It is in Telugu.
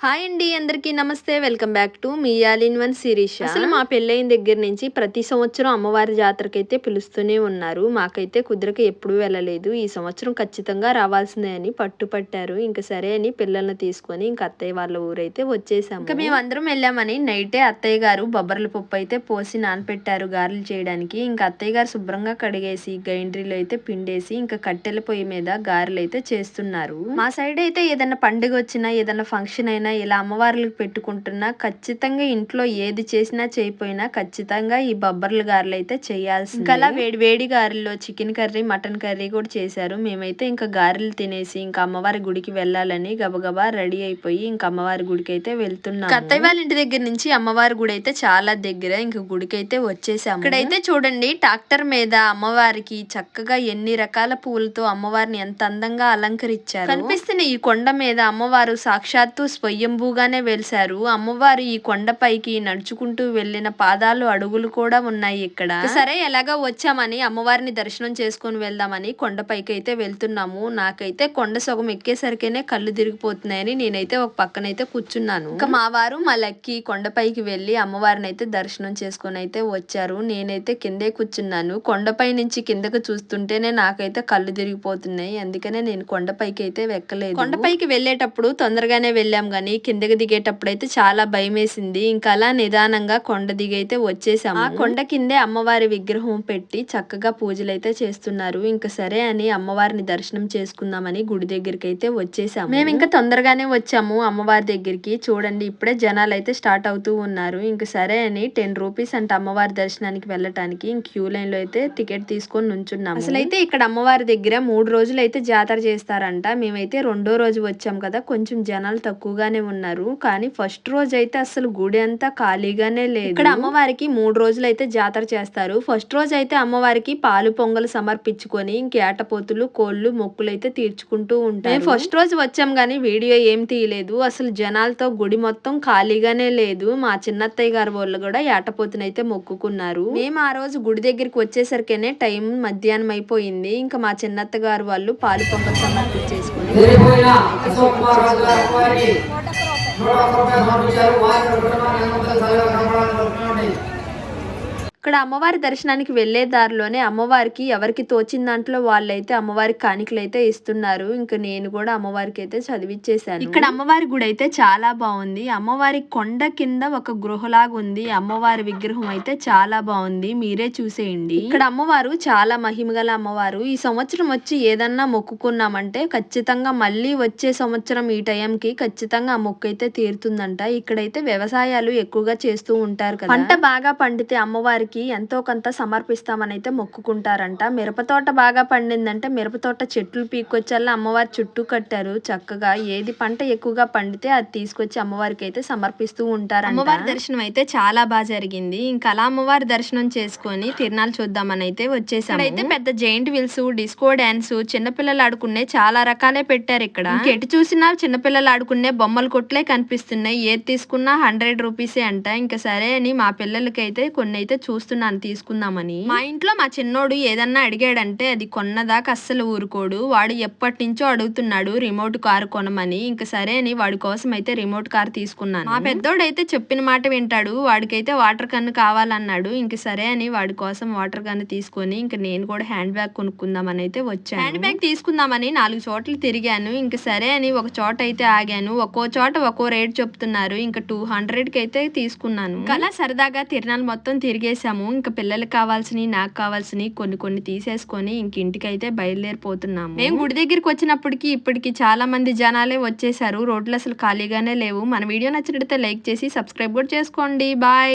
హాయ్ అండి అందరికీ నమస్తే. వెల్కమ్ బ్యాక్ టు మీ ఆల్ ఇన్ వన్ సిరీష్ అసలు మా పెళ్ళైన దగ్గర నుంచి ప్రతి సంవత్సరం అమ్మవారి జాతరకైతే పిలుస్తూనే ఉన్నారు. మాకైతే కుదిరక ఎప్పుడూ వెళ్ళలేదు. ఈ సంవత్సరం ఖచ్చితంగా రావాల్సిందే అని పట్టుపట్టారు. ఇంకా సరే అని పిల్లల్ని తీసుకొని ఇంకా అత్తయ్య వాళ్ళ ఊరైతే వచ్చేసాము. ఇంకా మేము అందరం వెళ్ళామని నైటే అత్తయ్య గారు బొబ్బర్ల పప్పు అయితే పోసి నానపెట్టారు గారెలు చేయడానికి. ఇంకా అత్తయ్య గారు శుభ్రంగా కడిగేసి గైండ్రీలో అయితే పిండేసి ఇంకా కట్టెల పొయ్యి మీద గారెలు అయితే చేస్తున్నారు. మా సైడ్ అయితే ఏదైనా పండుగ వచ్చినా ఏదైనా ఫంక్షన్ అయినా ఇలా అమ్మవార్లకు పెట్టుకుంటున్నా ఖచ్చితంగా ఇంట్లో ఏది చేసినా చేయపోయినా ఖచ్చితంగా ఈ బొబ్బర్ల గారెలు అయితే చేయాల్సింది. ఇంకా అలా వేడి వేడి గారెల్లో చికెన్ కర్రీ మటన్ కర్రీ కూడా చేశారు. మేమైతే ఇంకా గారెలు తినేసి ఇంకా అమ్మవారి గుడికి వెళ్ళాలని గబగబా రెడీ అయిపోయి ఇంకా అమ్మవారి గుడికి అయితే వెళ్తున్నాం అత్తయ్య వాళ్ళ ఇంటి దగ్గర నుంచి అమ్మవారి గుడి అయితే చాలా దగ్గర ఇంకా గుడికి అయితే వచ్చేసాము. ఇక్కడైతే చూడండి ట్రాక్టర్ మీద అమ్మవారికి చక్కగా ఎన్ని రకాల పూలతో అమ్మవారిని ఎంత అందంగా అలంకరించారు. కనిపిస్తున్న ఈ కొండ మీద అమ్మవారు సాక్షాత్తు స్వయంభూగానే వెలిసారు అమ్మవారు ఈ కొండపైకి నడుచుకుంటూ వెళ్ళిన పాదాలు అడుగులు కూడా ఉన్నాయి ఇక్కడ. సరే ఎలాగా వచ్చామని అమ్మవారిని దర్శనం చేసుకొని వెళ్దామని కొండపైకి అయితే వెళ్తున్నాము. నాకైతే కొండ సగం ఎక్కేసరికేనే కళ్ళు తిరిగిపోతున్నాయని నేనైతే ఒక పక్కనైతే కూర్చున్నాను. ఇంకా మా వారు మా లక్కి కొండపైకి వెళ్ళి అమ్మవారిని అయితే దర్శనం చేసుకొని అయితే వచ్చారు. నేనైతే కిందే కూర్చున్నాను. కొండపై నుంచి కిందకు చూస్తుంటేనే నాకైతే కళ్ళు తిరిగిపోతున్నాయి. అందుకనే నేను కొండపైకి అయితే వెక్కలేదు. కొండపైకి వెళ్ళేటప్పుడు తొందరగానే వెళ్ళాం గానీ కిందకి దిగేటప్పుడు అయితే చాలా భయం వేసింది ఇంకా అలా నిదానంగా కొండ దిగైతే వచ్చేసాము. ఆ కొండ కిందే అమ్మవారి విగ్రహం పెట్టి చక్కగా పూజలు అయితే చేస్తున్నారు. ఇంకా సరే అని అమ్మవారిని దర్శనం చేసుకుందామని గుడి దగ్గరికి అయితే వచ్చేసాము. మేము ఇంకా తొందరగానే వచ్చాము అమ్మవారి దగ్గరికి. చూడండి ఇప్పుడే జనాలు అయితే స్టార్ట్ అవుతూ ఉన్నారు. ఇంకా సరే అని టెన్ రూపీస్ అంటే అమ్మవారి దర్శనానికి వెళ్ళటానికి ఇంక క్యూ లైన్లో అయితే టికెట్ తీసుకొని నుంచున్నాము. అసలు అయితే ఇక్కడ అమ్మవారి దగ్గర మూడు రోజులు అయితే జాతర చేస్తారంట. మేమైతే రెండో రోజు వచ్చాం కదా. కొంచెం జనాలు తక్కువగానే ఉన్నారు. కానీ ఫస్ట్ రోజు అయితే అసలు గుడి అంతా ఖాళీగానే లేదు. ఇక్కడ అమ్మవారికి మూడు రోజులు అయితే జాతర చేస్తారు. ఫస్ట్ రోజు అయితే అమ్మవారికి పాలు పొంగలు సమర్పించుకొని ఇంకేటపోతులు కోళ్ళు మొక్కులు అయితే తీర్చుకుంటూ ఉంటారు. ఫస్ట్ రోజు వచ్చాం కానీ వీడియో ఏం తీయలేదు. అసలు జనాలతో గుడి మొత్తం ఖాళీగానే లేదు. మా చిన్నత్తయ్య గారి వాళ్ళు కూడా ఏటపోతునైతే మొక్కుకున్నారు. మేము ఆ రోజు గుడి దగ్గరికి వచ్చేసరికేనే టైం మధ్యాహ్నం అయిపోయింది. ఇంకా మా చిన్నత్త గారు వాళ్ళు పాలు పొంగలు సమర్పించేసుకుని వెళ్ళిపోయిన అశోక్ కుమార్ రాజు గారి వారికి నూట ఇక్కడ అమ్మవారి దర్శనానికి వెళ్ళే దారిలోనే అమ్మవారికి ఎవరికి తోచిన దాంట్లో వాళ్ళైతే అమ్మవారికి కాணிకలు అయితే ఇస్తున్నారు. ఇంకా నేను కూడా అమ్మవారికి అయితే చదివిచ్చేసాను. ఇక్కడ అమ్మవారి గుడి అయితే చాలా బాగుంది. అమ్మవారి కొండ కింద ఒక గృహలాగా ఉంది అమ్మవారి విగ్రహం అయితే చాలా బాగుంది. మీరే చూసేయండి. ఇక్కడ అమ్మవారు చాలా మహిమగల అమ్మవారు. ఈ సంవత్సరం వచ్చి ఏదన్నా మొక్కుకున్నామంటే ఖచ్చితంగా మళ్ళీ వచ్చే సంవత్సరం ఈ టైంకి ఖచ్చితంగా ఆ మొక్కు అయితే తీరుతుందంట. ఇక్కడైతే వ్యవసాయాలు ఎక్కువగా చేస్తూ ఉంటారు కదా. పంట బాగా పండితే అమ్మవారికి ఎంతో కొంత సమర్పిస్తామని అయితే మొక్కుకుంటారంట. మిరప తోట బాగా పండిందంటే మిరప తోట చెట్లు పీక్కొచ్చల్లా అమ్మవారి చుట్టూ కట్టారు. చక్కగా ఏది పంట ఎక్కువగా పండితే అది తీసుకొచ్చి అమ్మవారికి అయితే సమర్పిస్తూ ఉంటారు అమ్మవారి దర్శనం అయితే చాలా బాగా జరిగింది. ఇంకా అలా అమ్మవారి దర్శనం చేసుకొని తిరునాలు చూద్దామని అయితే వచ్చేసాం అయితే పెద్ద జైంట్ వీల్స్ డిస్కో డాన్స్ చిన్నపిల్లలు ఆడుకునే చాలా రకాలే పెట్టారు ఇక్కడ. ఎటు చూసినా చిన్నపిల్లలు ఆడుకునే బొమ్మల కొట్లే కనిపిస్తున్నాయి. ఏది తీసుకున్నా హండ్రెడ్ రూపీసే అంట. ఇంకా సరే అని మా పిల్లలకి అయితే కొన్ని అయితే చూస్తున్నాను తీసుకుందామని. మా ఇంట్లో మా చిన్నోడు ఏదన్నా అడిగాడంటే అది కొన్నదాకా అస్సలు ఊరుకోడు. వాడు ఎప్పటి నుంచో అడుగుతున్నాడు రిమోట్ కార్ కొనమని. ఇంకా సరే అని వాడి కోసం అయితే రిమోట్ కార్ తీసుకున్నాను. మా పెద్దోడు అయితే చెప్పిన మాట వింటాడు వాడికైతే వాటర్ గన్ కావాలన్నాడు. ఇంక సరే అని వాడి కోసం వాటర్ గన్ తీసుకొని ఇంక నేను కూడా హ్యాండ్ బ్యాగ్ కొనుక్కుందామని అయితే వచ్చాను. హ్యాండ్ బ్యాగ్ తీసుకుందామని నాలుగు చోట్ల తిరిగాను. ఇంక సరే అని ఒక చోట అయితే ఆగాను. ఒక్కో చోట ఒక్కో రేట్ చెప్తున్నారు. ఇంకా టూ హండ్రెడ్కి అయితే తీసుకున్నాను. అలా సరదాగా తిరణాలు మొత్తం తిరిగేసాము ఇంకా పిల్లలకి కావాల్సినవి నాకు కావాల్సినవి కొన్ని కొన్ని తీసేసుకొని ఇంక ఇంటికైతే బయలుదేరిపోతున్నాము. మేము గుడి దగ్గరికి వచ్చినప్పటికి ఇప్పటికి చాలా మంది జనాలే వచ్చేసారు రోడ్లు అసలు ఖాళీగానే లేవు. మన వీడియో నచ్చినట్లయితే లైక్ చేసి సబ్స్క్రైబ్ కూడా చేసుకోండి. బాయ్.